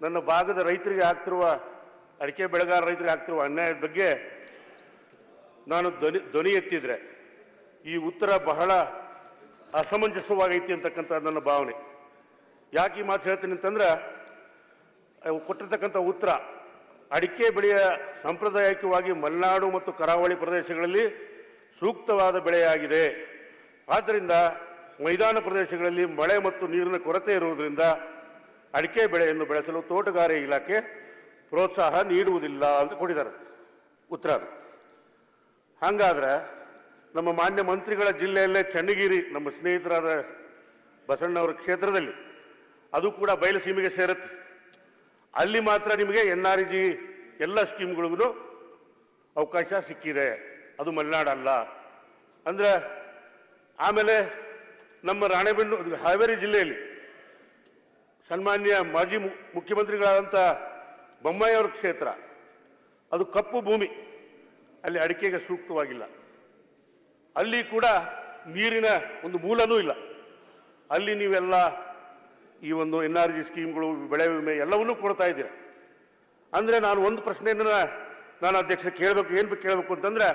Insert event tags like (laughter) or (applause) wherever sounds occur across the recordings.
ನನ್ನ ಭಾಗದ ರೈತರಿಗೆ ಆಗ್ತಿರುವ ಅಡಿಕೆ ಬೆಳೆಗಾರ ರೈತರಿಗೆ ಆಗ್ತಿರುವ ಅನ್ಯಾಯದ ಬಗ್ಗೆ ನಾನು ಧ್ವನಿ ಧ್ವನಿ ಎತ್ತಿದ್ರೆ ಈ ಉತ್ತರ ಬಹಳ ಅಸಮಂಜಸವಾಗೈತಿ ಅಂತಕ್ಕಂಥ ನನ್ನ ಭಾವನೆ. ಯಾಕೆ ಈ ಮಾತು ಹೇಳ್ತೀನಿ ಅಂತಂದ್ರೆ ಕೊಟ್ಟಿರ್ತಕ್ಕಂಥ ಉತ್ತರ, ಅಡಿಕೆ ಬೆಳೆಯ ಸಾಂಪ್ರದಾಯಿಕವಾಗಿ ಮಲೆನಾಡು ಮತ್ತು ಕರಾವಳಿ ಪ್ರದೇಶಗಳಲ್ಲಿ ಸೂಕ್ತವಾದ ಬೆಳೆಯಾಗಿದೆ. ಆದ್ದರಿಂದ ಮೈದಾನ ಪ್ರದೇಶಗಳಲ್ಲಿ ಮಳೆ ಮತ್ತು ನೀರಿನ ಕೊರತೆ ಇರುವುದರಿಂದ ಅಡಿಕೆ ಬೆಳೆಯನ್ನು ಬೆಳೆಸಲು ತೋಟಗಾರಿಕೆ ಇಲಾಖೆ ಪ್ರೋತ್ಸಾಹ ನೀಡುವುದಿಲ್ಲ ಅಂತ ಕೊಟ್ಟಿದ್ದಾರೆ. ಉತ್ತರ. ಹಾಗಾದ್ರೆ ನಮ್ಮ ಮಾನ್ಯ ಮಂತ್ರಿಗಳ ಜಿಲ್ಲೆಯಲ್ಲೇ ಚನ್ನಗಿರಿ, ನಮ್ಮ ಸ್ನೇಹಿತರಾದ ಬಸಣ್ಣವರ ಕ್ಷೇತ್ರದಲ್ಲಿ ಅದು ಕೂಡ ಬಯಲು ಸೀಮೆಗೆ ಸೇರುತ್ತೆ. ಅಲ್ಲಿ ಮಾತ್ರ ನಿಮಗೆ ಎನ್ ಆರ್ ಜಿ ಎಲ್ಲ ಸ್ಕೀಮ್ಗಳಿಗೂ ಅವಕಾಶ ಸಿಕ್ಕಿದೆ. ಅದು ಮಲೆನಾಡಲ್ಲ ಅಂದ್ರೆ ಆಮೇಲೆ ನಮ್ಮ ರಾಣೆಬೆನ್ನೂರು ಹಾವೇರಿ ಜಿಲ್ಲೆಯಲ್ಲಿ ಸನ್ಮಾನ್ಯ ಮಾಜಿ ಮುಖ್ಯಮಂತ್ರಿಗಳಾದಂಥ ಬೊಮ್ಮಾಯಿಯವರ ಕ್ಷೇತ್ರ, ಅದು ಕಪ್ಪು ಭೂಮಿ, ಅಲ್ಲಿ ಅಡಿಕೆಗೆ ಸೂಕ್ತವಾಗಿಲ್ಲ. ಅಲ್ಲಿ ಕೂಡ ನೀರಿನ ಒಂದು ಮೂಲನೂ ಇಲ್ಲ. ಅಲ್ಲಿ ನೀವೆಲ್ಲ ಈ ಒಂದು ಎನ್ ಆರ್ ಜಿ ಸ್ಕೀಮ್ಗಳು, ಬೆಳೆ ವಿಮೆ ಎಲ್ಲವನ್ನೂ ಕೊಡ್ತಾ ಇದ್ದೀರ. ಅಂದರೆ ನಾನು ಒಂದು ಪ್ರಶ್ನೆಯನ್ನು ನಾನು ಅಧ್ಯಕ್ಷ ಕೇಳಬೇಕು, ಏನು ಬೇಕು ಕೇಳಬೇಕು ಅಂತಂದ್ರೆ,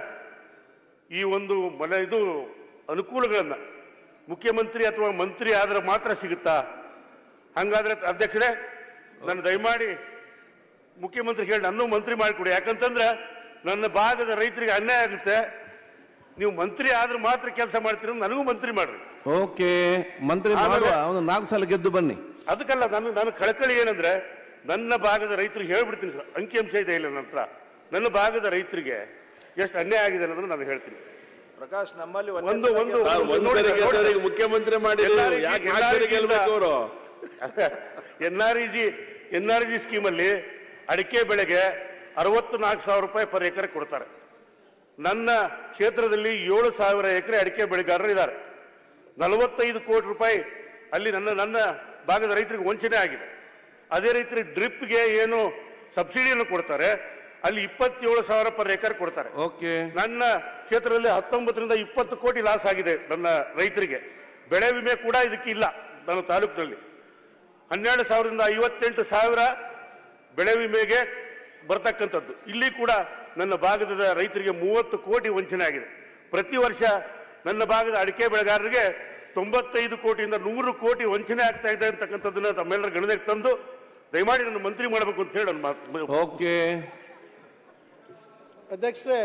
ಈ ಒಂದು ಮನೆ ಇದು ಅನುಕೂಲಗಳನ್ನು ಮುಖ್ಯಮಂತ್ರಿ ಅಥವಾ ಮಂತ್ರಿ ಆದರೆ ಮಾತ್ರ ಸಿಗುತ್ತಾ? ಹಂಗಾದ್ರೆ ಅಧ್ಯಕ್ಷರೇ ನಾನು ದಯಮಾಡಿ ಮುಖ್ಯಮಂತ್ರಿ ಹೇಳಿ ನನ್ನ ಮಂತ್ರಿ ಮಾಡಿಕೊಡಿ ಯಾಕಂತಂದ್ರೆ ನನ್ನ ಭಾಗದ ರೈತರಿಗೆ ಅನ್ಯಾಯ ಆಗುತ್ತೆ. ನೀವು ಮಂತ್ರಿ ಆದ್ರೆ ಮಾತ್ರ ಕೆಲಸ ಮಾಡ್ತೀರ ನನಗೂ ಮಂತ್ರಿ ಮಾಡ್ರಿ. ಓಕೆ ಮಂತ್ರಿ ಮಾಡುವ ನಾಲ್ಕು ಸಲ ಗೆದ್ದು ಬನ್ನಿ. ಅದಕ್ಕಲ್ಲ ನಾನು ನಾನು ಕಳಕಳಿ ಏನಂದ್ರೆ ನನ್ನ ಭಾಗದ ರೈತರಿಗೆ ಹೇಳ್ಬಿಡ್ತೀನಿ ಸರ್ ಅಂಕಿಅಂಶ ಇದೆ ಇಲ್ಲ ನನ್ನ ಹತ್ರ. ನನ್ನ ಭಾಗದ ರೈತರಿಗೆ ಎಷ್ಟು ಅನ್ಯಾಯ ಆಗಿದೆ ಅನ್ನೋದನ್ನ ನಾನು ಹೇಳ್ತೀನಿ. ಪ್ರಕಾಶ್ ನಮ್ಮಲ್ಲಿ ಒಂದು ಒಂದು ಮುಖ್ಯಮಂತ್ರಿ ಮಾಡಿ (laughs) N R E G N R G ಸ್ಕೀಮಲ್ಲಿ ಅಡಿಕೆ ಬೆಳೆಗೆ ಅರವತ್ತು ನಾಲ್ಕು ಸಾವಿರ ರೂಪಾಯಿ ಪರ್ ಎಕರೆ ಕೊಡ್ತಾರೆ. ನನ್ನ ಕ್ಷೇತ್ರದಲ್ಲಿ ಏಳು ಸಾವಿರ ಎಕರೆ ಅಡಿಕೆ ಬೆಳೆಗಾರರು ಇದ್ದಾರೆ. ನಲವತ್ತೈದು ಕೋಟಿ ರೂಪಾಯಿ ಅಲ್ಲಿ ನನ್ನ ನನ್ನ ಭಾಗದ ರೈತರಿಗೆ ವಂಚನೆ ಆಗಿದೆ. ಅದೇ ರೀತಿ ಡ್ರಿಪ್ಗೆ ಏನು ಸಬ್ಸಿಡಿಯನ್ನು ಕೊಡ್ತಾರೆ ಅಲ್ಲಿ ಇಪ್ಪತ್ತೇಳು ಸಾವಿರ ಪರ್ ಎಕರೆ ಕೊಡ್ತಾರೆ. ಓಕೆ. ನನ್ನ ಕ್ಷೇತ್ರದಲ್ಲಿ ಹತ್ತೊಂಬತ್ತರಿಂದ ಇಪ್ಪತ್ತು ಕೋಟಿ ಲಾಸ್ ಆಗಿದೆ ನನ್ನ ರೈತರಿಗೆ. ಬೆಳೆ ವಿಮೆ ಕೂಡ ಇದಕ್ಕೆ ಇಲ್ಲ ನನ್ನ ತಾಲೂಕಿನಲ್ಲಿ. ಹನ್ನೆರಡು ಸಾವಿರದಿಂದ ಐವತ್ತೆಂಟು ಸಾವಿರ ಬೆಳೆ ವಿಮೆಗೆ ಬರ್ತಕ್ಕಂಥದ್ದು. ಇಲ್ಲಿ ಕೂಡ ನನ್ನ ಭಾಗದ ರೈತರಿಗೆ ಮೂವತ್ತು ಕೋಟಿ ವಂಚನೆ ಆಗಿದೆ. ಪ್ರತಿ ವರ್ಷ ನನ್ನ ಭಾಗದ ಅಡಿಕೆ ಬೆಳೆಗಾರರಿಗೆ ತೊಂಬತ್ತೈದು ಕೋಟಿಯಿಂದ ನೂರು ಕೋಟಿ ವಂಚನೆ ಆಗ್ತಾ ಇದೆ ಅಂತಕ್ಕಂಥದ್ದನ್ನ ತಮ್ಮೆಲ್ಲರ ಗಣನೆಗೆ ತಂದು ದಯಮಾಡಿ ನನ್ನ ಮಂತ್ರಿ ಮಾಡಬೇಕು ಅಂತ ಹೇಳಿ ನನ್ನ ಮಾತು ಓಕೆ. ಅಧ್ಯಕ್ಷರೇ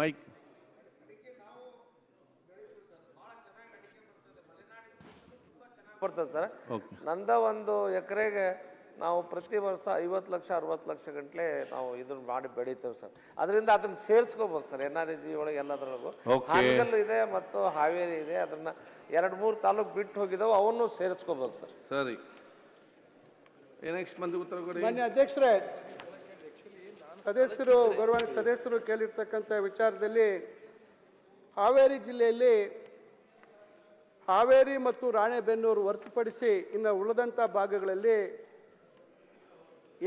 ಮೈಕ್. ಬರ್ತದೆ ಸರ್. ನಂದ ಒಂದು ಎಕರೆಗೆ ನಾವು ಪ್ರತಿ ವರ್ಷ ಐವತ್ತು ಲಕ್ಷ ಅರವತ್ತು ಲಕ್ಷ ಗಂಟ್ಲೆ ನಾವು ಇದನ್ನ ಮಾಡಿ ಬೆಳಿತೇವೆ ಸರ್. ಅದರಿಂದ ಅದನ್ನ ಸೇರಿಸ್ಕೋಬೇಕು ಸರ್ ಎನ್ ಆರ್ ಜಿ ಒಳಗೆ ಎಲ್ಲದರೊಳಗೂ. ಹಾನಗಲ್ ಇದೆ ಮತ್ತು ಹಾವೇರಿ ಇದೆ ಅದನ್ನ ಎರಡು ಮೂರು ತಾಲೂಕು ಬಿಟ್ಟು ಹೋಗಿದ್ದಾವೆ ಅವನ್ನು ಸೇರಿಸ್ಕೋಬೇಕು ಸರ್. ಸರಿ. ನೆಕ್ಸ್ಟ್ ಮಂದಿ ಉತ್ತರ ಕೊಡಿ. ಮಾನ್ಯ ಅಧ್ಯಕ್ಷರೇ ಸದಸ್ಯರು ಗೌರವ ಸದಸ್ಯರು ಕೇಳಿರ್ತಕ್ಕಂಥ ವಿಚಾರದಲ್ಲಿ ಹಾವೇರಿ ಜಿಲ್ಲೆಯಲ್ಲಿ ಹಾವೇರಿ ಮತ್ತು ರಾಣೆಬೆನ್ನೂರು ಹೊರತುಪಡಿಸಿ ಇನ್ನು ಉಳಿದಂಥ ಭಾಗಗಳಲ್ಲಿ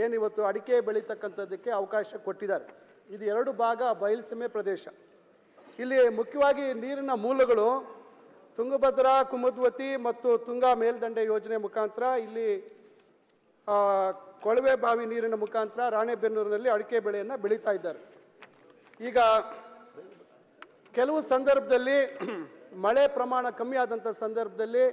ಏನಿವತ್ತು ಅಡಿಕೆ ಬೆಳೀತಕ್ಕಂಥದ್ದಕ್ಕೆ ಅವಕಾಶ ಕೊಟ್ಟಿದ್ದಾರೆ. ಇದು ಎರಡು ಭಾಗ ಬಯಲುಸೀಮೆ ಪ್ರದೇಶ. ಇಲ್ಲಿ ಮುಖ್ಯವಾಗಿ ನೀರಿನ ಮೂಲಗಳು ತುಂಗಭದ್ರಾ, ಕುಮದ್ವತಿ ಮತ್ತು ತುಂಗಾ ಮೇಲ್ದಂಡೆ ಯೋಜನೆ ಮುಖಾಂತರ ಇಲ್ಲಿ ಕೊಳವೆ ಬಾವಿ ನೀರಿನ ಮುಖಾಂತರ ರಾಣೆಬೆನ್ನೂರಿನಲ್ಲಿ ಅಡಿಕೆ ಬೆಳೆಯನ್ನು ಬೆಳೀತಾ ಇದ್ದಾರೆ. ಈಗ ಕೆಲವು ಸಂದರ್ಭದಲ್ಲಿ ಮಳೆ ಪ್ರಮಾಣ ಕಮ್ಮಿ ಆದಂಥ ಸಂದರ್ಭದಲ್ಲಿ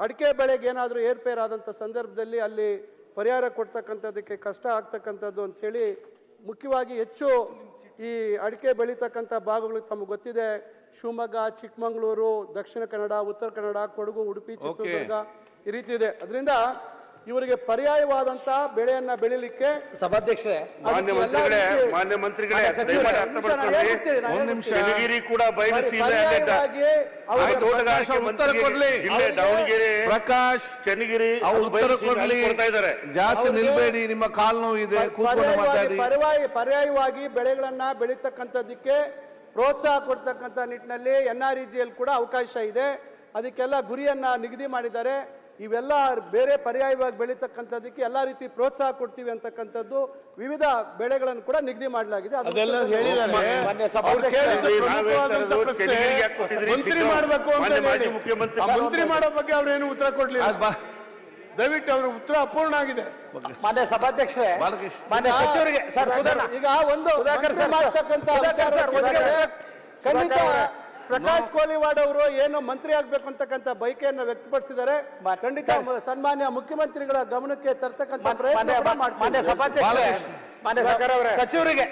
ಅಡಿಕೆ ಬೆಳೆಗೆ ಏನಾದರೂ ಏರ್ಪೇರಾದಂಥ ಸಂದರ್ಭದಲ್ಲಿ ಅಲ್ಲಿ ಪರಿಹಾರ ಕೊಡ್ತಕ್ಕಂಥದ್ದಕ್ಕೆ ಕಷ್ಟ ಆಗ್ತಕ್ಕಂಥದ್ದು ಅಂಥೇಳಿ ಮುಖ್ಯವಾಗಿ ಹೆಚ್ಚು ಈ ಅಡಿಕೆ ಬೆಳೀತಕ್ಕಂಥ ಭಾಗಗಳು ತಮಗೆ ಗೊತ್ತಿದೆ. ಶಿವಮೊಗ್ಗ ಚಿಕ್ಕಮಗಳೂರು ದಕ್ಷಿಣ ಕನ್ನಡ ಉತ್ತರ ಕನ್ನಡ ಕೊಡಗು ಉಡುಪಿ ಚಿತ್ರದುರ್ಗ ಈ ರೀತಿ ಇದೆ. ಅದರಿಂದ ಇವರಿಗೆ ಪರ್ಯಾಯವಾದಂತಹ ಬೆಳೆಯನ್ನ ಬೆಳಿಲಿಕ್ಕೆ ಸಭಾಧ್ಯಕ್ಷರೇ ಮಾನ್ಯ ಮಂತ್ರಿಗಳೇ ಮಾನ್ಯ ಮಂತ್ರಿಗಳೇ ದಯಮಾಡಿ ಅರ್ಥ ಮಾಡ್ಕೊಳ್ಳಿ ಒಂದ್ ನಿಮಿಷ. ಚನ್ನಗಿರಿ ಕೂಡ ಬಯಲು ಉತ್ತರ ಕೊಡ್ಲಿ. ಜಿಲ್ಲೆ ದಾವಣಗೆರೆ ಪ್ರಕಾಶ್ ಚನ್ನಗಿರಿ ಅವ್ರು ಉತ್ತರ ಕೊಡ್ಲಿ. ಜಾಸ್ತಿ ನಿಲ್ಬೇಡಿ ನಿಮ್ಮ ಕಾಲ್ ನೋವು ಇದೆ ಪರ್ಯಾಯ ಪರ್ಯಾಯವಾಗಿ ಬೆಳೆಗಳನ್ನ ಬೆಳೀತಕ್ಕಂಥದ್ದಕ್ಕೆ ಪ್ರೋತ್ಸಾಹ ಕೊಡ್ತಕ್ಕಂಥ ನಿಟ್ಟಿನಲ್ಲಿ ಎನ್ ಆರ್ ಕೂಡ ಅವಕಾಶ ಇದೆ. ಅದಕ್ಕೆಲ್ಲ ಗುರಿಯನ್ನ ನಿಗದಿ ಮಾಡಿದ್ದಾರೆ. ಇವೆಲ್ಲ ಬೇರೆ ಪರ್ಯಾಯವಾಗಿ ಬೆಳೀತಕ್ಕಂಥದ್ದಕ್ಕೆ ಎಲ್ಲ ರೀತಿ ಪ್ರೋತ್ಸಾಹ ಕೊಡ್ತೀವಿ ಅಂತಕ್ಕಂಥದ್ದು ವಿವಿಧ ಬೆಳೆಗಳನ್ನು ಕೂಡ ನಿಗದಿ ಮಾಡಲಾಗಿದೆ? ಮಂತ್ರಿ ಮಾಡಬೇಕು ಅಂತ ಮಂತ್ರಿ ಮಾಡೋ ಬಗ್ಗೆ ಅವ್ರೇನು ಉತ್ತರ ಕೊಡ್ಲಿಲ್ಲ. ದಯವಿಟ್ಟು ಅವ್ರ ಉತ್ತರ ಅಪೂರ್ಣ ಆಗಿದೆ. ಮಾನ್ಯ ಸಭಾಧ್ಯಕ್ಷರೇ ಮಾನ್ಯ ಸಚಿವರಿಗೆ ಸರ್ ಈಗ ಒಂದು ಮಾಡ್ತಕ್ಕಂಥ ಖಂಡಿತ. ಪ್ರಕಾಶ್ ಕೋಲಿವಾಡ್ ಅವರು ಏನು ಮಂತ್ರಿ ಆಗ್ಬೇಕು ಅಂತಕ್ಕಂಥ ಬಯಕೆಯನ್ನು ವ್ಯಕ್ತಪಡಿಸಿದ್ದಾರೆ. ಖಂಡಿತ ಸನ್ಮಾನ್ಯ ಮುಖ್ಯಮಂತ್ರಿಗಳ ಗಮನಕ್ಕೆ ತರ್ತಕ್ಕಂಥ. ಸಚಿವರಿಗೆ.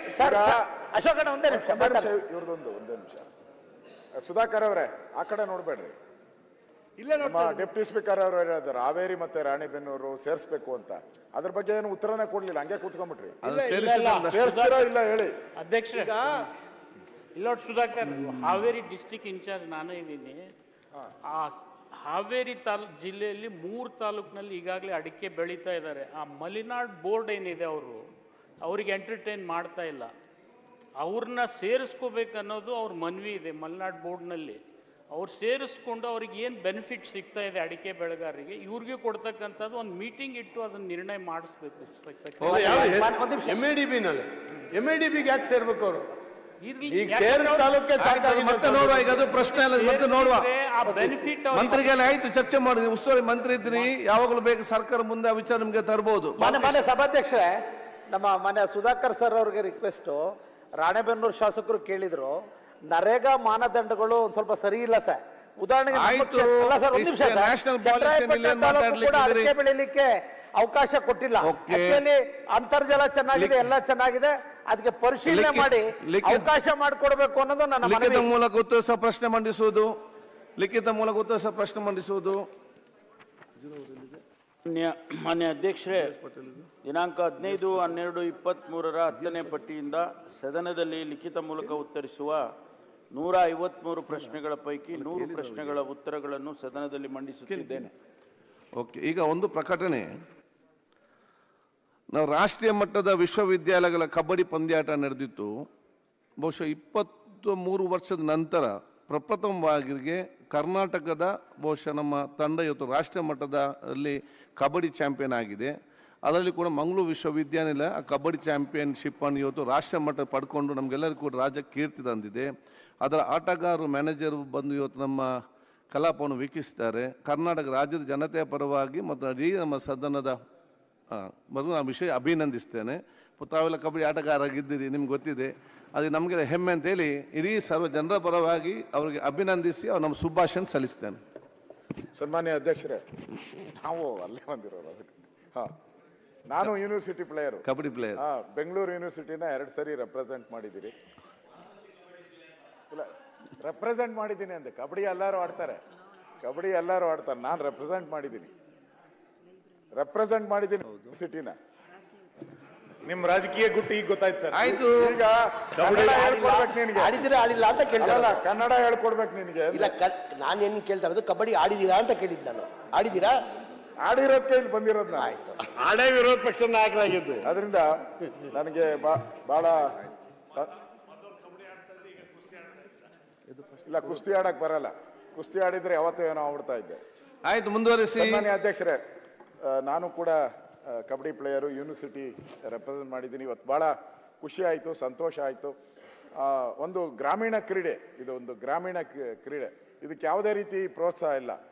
ಅಶೋಕಣ್ಣ ಒಂದೇ ನಿಮಿಷ ಮಾತಾಡಿ. ಇವ್ರದೊಂದು ಒಂದೇ ನಿಮಿಷ. ಸುಧಾಕರ್ ಅವರೇ ಆ ಕಡೆ ನೋಡ್ಬೇಡ್ರಿ. ನಮ್ಮ ಡೆಪ್ಟಿ ಸ್ಪೀಕರ್ ಅವರು ಹೇಳಿದ್ರು ಹಾವೇರಿ ಮತ್ತೆ ರಾಣಿಬೆನ್ನೂರು ಸೇರಿಸ್ಬೇಕು ಅಂತ. ಅದ್ರ ಬಗ್ಗೆ ಏನು ಉತ್ತರನೇ ಕೊಡ್ಲಿಲ್ಲ ಹಂಗೆ ಕೂತ್ಕೊಂಡ್ಬಿಟ್ರಿ. ಸೇರಿಸ್ತೀರಾ ಇಲ್ಲ ಹೇಳಿ. ಅಧ್ಯಕ್ಷರೇ. ಇಲ್ಲ ಸುಧಾಕರ್ ಹಾವೇರಿ ಡಿಸ್ಟಿಕ್ ಇನ್ಚಾರ್ಜ್ ನಾನೇ ಇದ್ದೀನಿ. ಆ ಹಾವೇರಿ ತಾಲೂಕ್ ಜಿಲ್ಲೆಯಲ್ಲಿ ಮೂರು ತಾಲೂಕಿನಲ್ಲಿ ಈಗಾಗಲೇ ಅಡಿಕೆ ಬೆಳೀತಾ ಇದ್ದಾರೆ. ಆ ಮಲೆನಾಡ್ ಬೋರ್ಡ್ ಏನಿದೆ ಅವರು ಅವರಿಗೆ ಎಂಟರ್ಟೈನ್ ಮಾಡ್ತಾ ಇಲ್ಲ. ಅವ್ರನ್ನ ಸೇರಿಸ್ಕೋಬೇಕು ಅನ್ನೋದು ಅವ್ರ ಮನವಿ ಇದೆ ಮಲೆನಾಡ್ ಬೋರ್ಡ್ನಲ್ಲಿ. ಅವ್ರು ಸೇರಿಸ್ಕೊಂಡು ಅವ್ರಿಗೆ ಏನು ಬೆನಿಫಿಟ್ ಸಿಗ್ತಾ ಇದೆ ಅಡಿಕೆ ಬೆಳೆಗಾರರಿಗೆ ಇವ್ರಿಗೆ ಕೊಡ್ತಕ್ಕಂಥದ್ದು ಒಂದು ಮೀಟಿಂಗ್ ಇಟ್ಟು ಅದನ್ನ ನಿರ್ಣಯ ಮಾಡಿಸ್ಬೇಕು. ಎಂ ಎ ಡಿ ಬಿನಲ್ಲಿ ಎಂ ಎಂ ಡಿ ಬಿಗೆ ಯಾಕೆ ಸೇರ್ಬೇಕು ಅವರು? ಈಗ ಸೇರಿ ಸೇರಿದ ತಾಲೂಕೆ ಮತ್ತೆ. ನೋಡುವ ಈಗ ಅದು ಪ್ರಶ್ನೆ ಅಲ್ಲ ಮತ್ತೆ ನೋಡುವ. ಮಂತ್ರಿಗೆಲ್ಲ ಆಯ್ತು ಚರ್ಚೆ ಮಾಡಿದ್ರಿ ಉಸ್ತುವಾರಿ ಮಂತ್ರಿ ಇದ್ರಿ ಯಾವಾಗಲೂ ಬೇಕು ಸರ್ಕಾರ ಮುಂದೆ ಆ ವಿಚಾರ ನಿಮ್ಗೆ ತರಬಹುದು ಮಾನ್ಯ ಮಾನ್ಯ ಸಭಾಧ್ಯಕ್ಷರೇ ನಮ್ಮ ಮನೆ ಸುಧಾಕರ್ ಸರ್ ಅವ್ರಿಗೆ ರಿಕ್ವೆಸ್ಟು ರಾಣೆಬೆನ್ನೂರು ಶಾಸಕರು ಕೇಳಿದ್ರು ನರೇಗಾ ಮಾನದಂಡಗಳು ಒಂದ್ ಸ್ವಲ್ಪ ಸರಿ ಇಲ್ಲ ಸರ್. ಉದಾಹರಣೆಗೆ ಬೆಳಿಲಿಕ್ಕೆ ಅವಕಾಶ ಕೊಟ್ಟಿಲ್ಲ. Okay. Actually ಅಂತರ್ಜಲ ಚೆನ್ನಾಗಿದೆ ಎಲ್ಲ ಚೆನ್ನಾಗಿದೆ. ಅದಕ್ಕೆ ಪರಿಶೀಲನೆ ಲಿಖಿತ- ಮಾಡಿ ಲಿಖಿತ- ಅವಕಾಶ ಮಾಡಿಕೊಡ್ಬೇಕು ಅನ್ನೋದು ನನ್ನ ಲಿಖಿತ ಮನವಿ ಮೂಲಕ ಉತ್ತರಿಸುವ ಪ್ರಶ್ನೆ ಮಂಡಿಸುವುದು. ಲಿಖಿತ ಮೂಲಕ ಉತ್ತರಿಸುವ ಪ್ರಶ್ನೆ ಮಂಡಿಸುವುದು. ಮಾನ್ಯ ಮಾನ್ಯ ಅಧ್ಯಕ್ಷರೇ ದಿನಾಂಕ ಹದಿನೈದು ಹನ್ನೆರಡು ಇಪ್ಪತ್ತ್ಮೂರರ ಹತ್ತನೇ ಪಟ್ಟಿಯಿಂದ ಸದನದಲ್ಲಿ ಲಿಖಿತ ಮೂಲಕ ಉತ್ತರಿಸುವ ನೂರ ಐವತ್ಮೂರು ಪ್ರಶ್ನೆಗಳ ಪೈಕಿ ನೂರು ಪ್ರಶ್ನೆಗಳ ಉತ್ತರಗಳನ್ನು ಸದನದಲ್ಲಿ ಮಂಡಿಸುತ್ತಿದ್ದೇನೆ. ಓಕೆ ಈಗ ಒಂದು ಪ್ರಕಟಣೆ. ನಾವು ರಾಷ್ಟ್ರೀಯ ಮಟ್ಟದ ವಿಶ್ವವಿದ್ಯಾಲಯಗಳ ಕಬಡ್ಡಿ ಪಂದ್ಯಾಟ ನಡೆದಿತ್ತು. ಬಹುಶಃ ಇಪ್ಪತ್ತು ಮೂರು ವರ್ಷದ ನಂತರ ಪ್ರಪ್ರಥಮವಾಗಿರಿಗೆ ಕರ್ನಾಟಕದ ಬಹುಶಃ ನಮ್ಮ ತಂಡ ಇವತ್ತು ರಾಷ್ಟ್ರೀಯ ಮಟ್ಟದಲ್ಲಿ ಕಬಡ್ಡಿ ಚಾಂಪಿಯನ್ ಆಗಿದೆ. ಅದರಲ್ಲಿ ಕೂಡ ಮಂಗಳೂರು ವಿಶ್ವವಿದ್ಯಾನಿಲಯ ಆ ಕಬಡ್ಡಿ ಚಾಂಪಿಯನ್ಶಿಪ್ ಅನ್ನು ಇವತ್ತು ರಾಷ್ಟ್ರೀಯ ಮಟ್ಟ ಪಡ್ಕೊಂಡು ನಮಗೆಲ್ಲರಿಗೂ ಕೂಡ ರಾಜ್ಯ ಕೀರ್ತಿ ತಂದಿದೆ. ಅದರ ಆಟಗಾರರು, ಮ್ಯಾನೇಜರ್ ಬಂದು ಇವತ್ತು ನಮ್ಮ ಕಲಾಪವನ್ನು ವೀಕ್ಷಿಸ್ತಾರೆ. ಕರ್ನಾಟಕ ರಾಜ್ಯದ ಜನತೆಯ ಪರವಾಗಿ ಮತ್ತು ಇಡೀ ನಮ್ಮ ಸದನದ ಆ, ಮೊದಲು ನಾನು ವಿಷಯ ಅಭಿನಂದಿಸ್ತೇನೆ. ತಾವೆಲ್ಲ ಕಬಡ್ಡಿ ಆಟಗಾರರಾಗಿದ್ದೀರಿ ನಿಮ್ಗೆ ಗೊತ್ತಿದೆ. ಅದು ನಮಗೆ ಹೆಮ್ಮೆ ಅಂತೇಳಿ ಇಡೀ ಸರ್ವ ಜನರ ಪರವಾಗಿ ಅವರಿಗೆ ಅಭಿನಂದಿಸಿ ಅವ್ರು ನಮ್ಮ ಶುಭಾಶಯ ಸಲ್ಲಿಸ್ತೇನೆ. ಸನ್ಮಾನ್ಯ ಅಧ್ಯಕ್ಷರೇ ನಾವು ಅಲ್ಲೇ ಬಂದಿರೋರು ಅದಕ್ಕೆ. ಹಾಂ ನಾನು ಯೂನಿವರ್ಸಿಟಿ ಪ್ಲೇಯರು ಕಬಡ್ಡಿ ಪ್ಲೇಯರ್ ಹಾಂ ಬೆಂಗಳೂರು ಯೂನಿವರ್ಸಿಟಿನ ಎರಡು ಸರಿ ರೆಪ್ರೆಸೆಂಟ್ ಮಾಡಿದ್ದೀರಿ. ಇಲ್ಲ ರೆಪ್ರೆಸೆಂಟ್ ಮಾಡಿದ್ದೀನಿ ಅಂದೆ. ಕಬಡ್ಡಿ ಎಲ್ಲರೂ ಆಡ್ತಾರೆ. ಕಬಡ್ಡಿ ಎಲ್ಲರೂ ಆಡ್ತಾರೆ. ನಾನು ರೆಪ್ರೆಸೆಂಟ್ ಮಾಡಿದ್ದೀನಿ. ರೆಪ್ರೆಸೆಂಟ್ ಮಾಡಿದ್ದೀನಿ ಸಿಟಿನ ನಿಮ್ ರಾಜಕೀಯ ಗುಟ್ಟು ಈಗ ಗೊತ್ತಾಯ್ತು ಸರ್. ಆಯ್ತು. ಈಗ ಕನ್ನಡ ಹೇಳ್ಕೊಡ್ಬೇಕು ನಿನಗೆ. ಆಡಿದಿರಾ ಆಡಿಲ್ಲ ಅಂತ ಕೇಳಿದ್ರಲ್ಲ ಕನ್ನಡ ಹೇಳ್ಕೊಡ್ಬೇಕು ನಿನಗೆ. ಇಲ್ಲ ನಾನು ಏನು ಕೇಳ್ತಾ ಇರೋದು ಕಬಡ್ಡಿ ಆಡಿದೀರಾ ಅಂತ ಕೇಳಿದ್ದು ನಾನು. ಆಡಿದೀರಾ? ಆಡಿರೋದಕ್ಕೆ ಇಲ್ಲಿ ಬಂದಿರೋದು ನಾನು. ಆಯ್ತು. ಆಡೇ ವಿರೋಧ ಪಕ್ಷದ ನಾಯಕರಾಗಿದ್ದು ಅದರಿಂದ ನನಗೆ ಬಾ- ಬಹಳ ಸ- ಇಲ್ಲ ಕುಸ್ತಿ ಆಡಕ್ ಬರಲ್ಲ. ಕುಸ್ತಿ ಆಡಿದ್ರೆ ಯಾವತ್ತೂ ಏನೋ ಆಗ್ಬಿಡ್ತಾ ಇದ್ದೆ. ಆಯ್ತು ಮುಂದುವರಿಸಿ. ಅಧ್ಯಕ್ಷರೇ ನಾನು ಕೂಡ ಕಬಡ್ಡಿ ಪ್ಲೇಯರು, ಯೂನಿವರ್ಸಿಟಿ ರೆಪ್ರೆಸೆಂಟ್ ಮಾಡಿದ್ದೀನಿ. ಇವತ್ತು ಭಾಳ ಖುಷಿ ಆಯಿತು, ಸಂತೋಷ ಆಯಿತು. ಒಂದು ಗ್ರಾಮೀಣ ಕ್ರೀಡೆ ಇದು ಒಂದು ಗ್ರಾಮೀಣ ಕ್ರೀ- ಕ್ರೀಡೆ. ಇದಕ್ಕೆ ಯಾವುದೇ ರೀತಿ ಪ್ರೋತ್ಸಾಹ ಇಲ್ಲ.